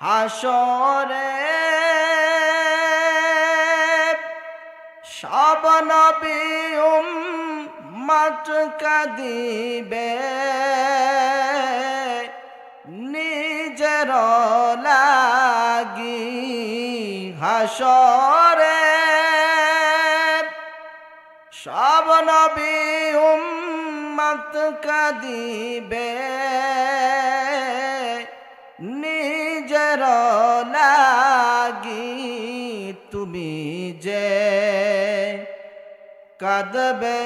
হাসরে সব নবী উম্মত কাঁদিবে নিজের লাগি হাসরে। সব নবী উম্মত কাঁদিবে। তুমি যে কাঁদবে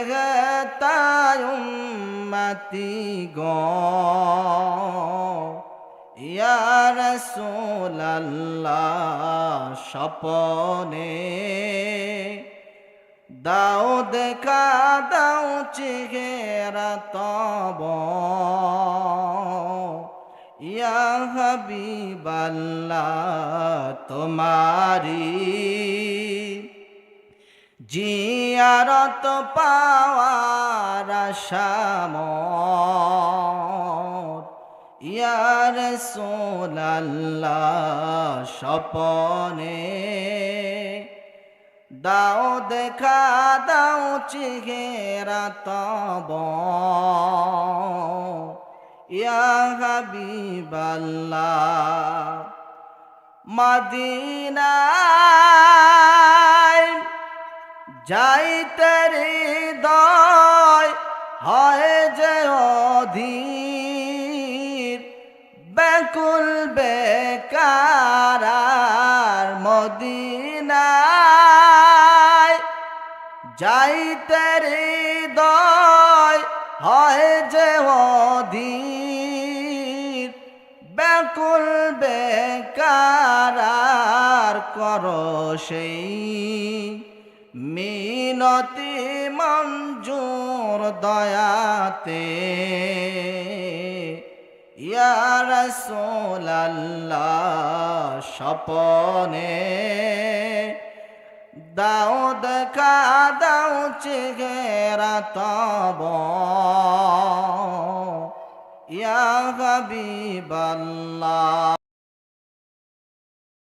তাই উম্মতি গো। ইয়া রাসূলাল্লাহ স্বপনে দাও দেখা দাও চেহারা তব। ইয়া হাবিবাল্লাহ তোমারি জিয়ারত পাওয়ার আশামত। ইয়ার সোলাল্লাহ স্বপনে দাও দেখা দাও চেহারা তব। ইয়া হাবিবাল্লাহ, মদিনায় যাইতে হয় যে অধীর। ব্যাকুল বেকার মদিনায় যাইতে হৃদয় হয় যে অধীর। ব্যাকুল বেকার কর সেই। মিনতি মঞ্জুর দয়াতে। ইয়ার সোলাল্লাহ স্বপনে। দাও দেখা দাও চেহারা তব। ইয়া হাবিবাল্লাহ।